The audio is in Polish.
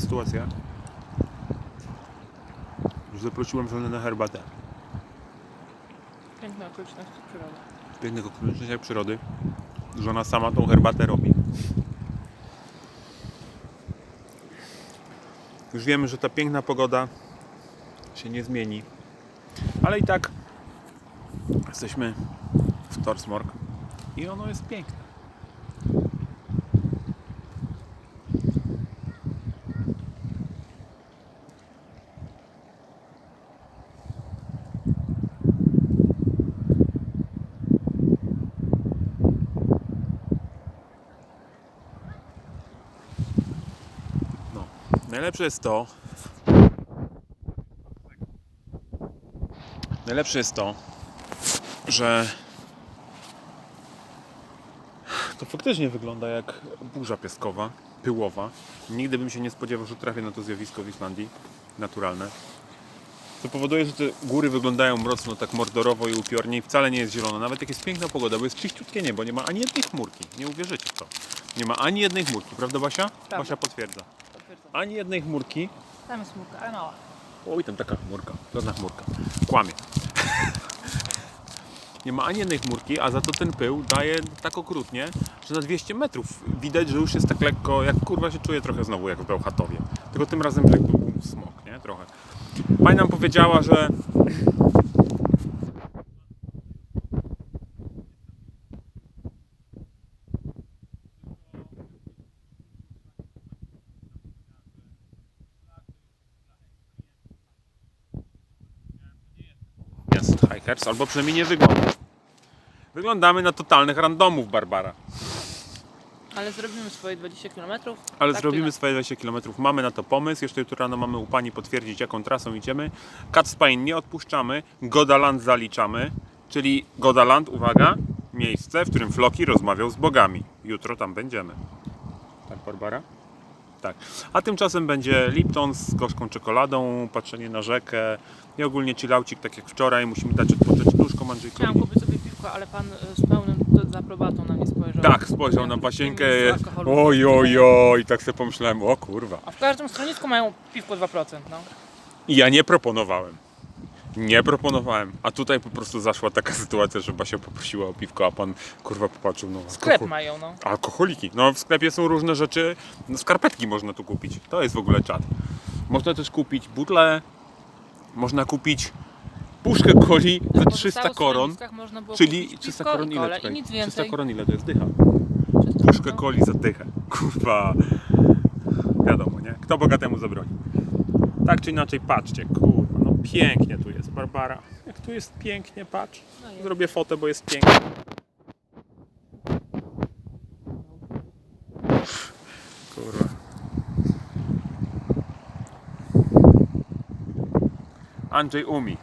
taka sytuacja, że zaprosiłem żonę na herbatę. Piękne okoliczności przyrody. W pięknych okolicznościach przyrody. Żona sama tą herbatę robi. Już wiemy, że ta piękna pogoda się nie zmieni. Ale i tak jesteśmy w Torsmork i ono jest piękne. No. Najlepsze jest to. Najlepsze jest to, że to faktycznie wygląda jak burza piaskowa, pyłowa. Nigdy bym się nie spodziewał, że trafię na to zjawisko w Islandii naturalne. Co powoduje, że te góry wyglądają mocno tak mordorowo i upiornie i wcale nie jest zielono. Nawet jak jest piękna pogoda, bo jest czyściutkie niebo, nie ma ani jednej chmurki. Nie uwierzycie w to. Nie ma ani jednej chmurki, prawda Basia? Prawda. Basia potwierdza. Ani jednej chmurki. Tam jest smutka, ale mała. Oj, tam taka chmurka, żadna chmurka. Kłamie. Nie ma ani jednej chmurki, a za to ten pył daje tak okrutnie, że na 200 metrów widać, że już jest tak lekko, jak kurwa się czuję trochę znowu jak w Bełchatowie. Tylko tym razem jak był smok, nie? Trochę. Pani nam powiedziała, że hikers, albo przynajmniej nie wygląda. Wyglądamy na totalnych randomów, Barbara. Ale zrobimy swoje 20 km. Ale tak zrobimy czy swoje 20 km. Mamy na to pomysł. Jeszcze jutro rano mamy u Pani potwierdzić, jaką trasą idziemy. Kacpain nie odpuszczamy. Godaland zaliczamy. Czyli Godaland, uwaga, miejsce, w którym Floki rozmawiał z bogami. Jutro tam będziemy. Tak, Barbara? Tak. A tymczasem będzie Lipton z gorzką czekoladą, patrzenie na rzekę i ogólnie chillaucik, tak jak wczoraj. Musimy dać odpocząć nóżką Andrzejkowi. Chciałam kupić sobie piwko, ale pan y, z pełnym z aprobatą na mnie spojrzał. Tak, spojrzał na alkoholu. Oj, oj, oj, tak sobie pomyślałem, o kurwa. A w każdym stronisku mają piwko 2%, no. I ja nie proponowałem. Nie proponowałem. A tutaj po prostu zaszła taka sytuacja, że Basia poprosiła o piwko, a pan kurwa popatrzył, no Sklep alkohol- mają, no. Alkoholiki. No w sklepie są różne rzeczy. No, skarpetki można tu kupić. To jest w ogóle czad. Można też kupić butle. Można kupić puszkę coli za Na 300 pozostałych koron. Czyli kupić 300 piwko koron ile? Czekaj, nic 300 więcej. koron ile to jest dycha? 300, Puszkę no. coli za dychę. Kurwa. Wiadomo, nie? Kto bogatemu zabroni? Tak czy inaczej, patrzcie, kurwa, pięknie tu jest, Barbara. Jak tu jest pięknie, patrz. No. Zrobię fotę, bo jest pięknie. Kurwa. Andrzej umi.